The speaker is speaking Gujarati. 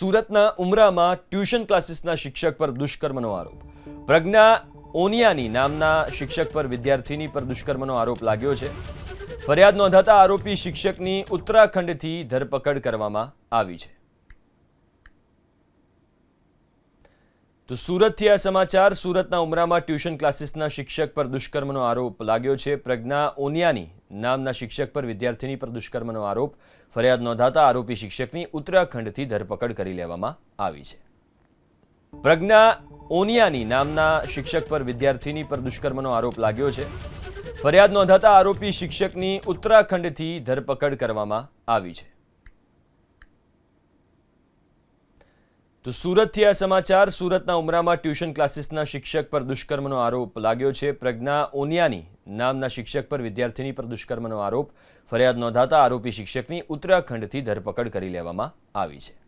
સુરતના ઉમરામાં ટ્યુશન ક્લાસીસના શિક્ષક પર દુષ્કર્મનો આરોપ. પ્રજ્ઞા ઓનિયાની નામના શિક્ષક પર વિદ્યાર્થીની પર દુષ્કર્મનો આરોપ લાગ્યો છે. ફરિયાદ નોંધાતા આરોપી શિક્ષકની ઉત્તરાખંડથી ધરપકડ કરવામાં આવી છે. તો સુરતથી આ સમાચાર, સુરતના ઉમરામાં ટ્યુશન ક્લાસીસના શિક્ષક પર દુષ્કર્મનો આરોપ લાગ્યો છે. પ્રજ્ઞા ઓનિયાની નામના શિક્ષક પર વિદ્યાર્થીની પર દુષ્કર્મનો આરોપ, ફરિયાદ નોંધાતા આરોપી શિક્ષકની ઉત્તરાખંડથી ધરપકડ કરી લેવામાં આવી છે. પ્રજ્ઞા ઓનિયાની નામના શિક્ષક પર વિદ્યાર્થીની પર દુષ્કર્મનો આરોપ લાગ્યો છે. ફરિયાદ નોંધાતા આરોપી શિક્ષકની ઉત્તરાખંડથી ધરપકડ કરવામાં આવી છે. તો સુરતથી આ સમાચાર, સુરતના ઉમરામાં ટ્યુશન ક્લાસીસના શિક્ષક પર દુષ્કર્મનો આરોપ લાગ્યો છે. પ્રજ્ઞા ઓનિયાની નામના શિક્ષક પર વિદ્યાર્થીની પર દુષ્કર્મનો આરોપ. ફરિયાદ નોંધાતા આરોપી શિક્ષકની ઉત્તરાખંડથી ધરપકડ કરી લેવામાં આવી છે.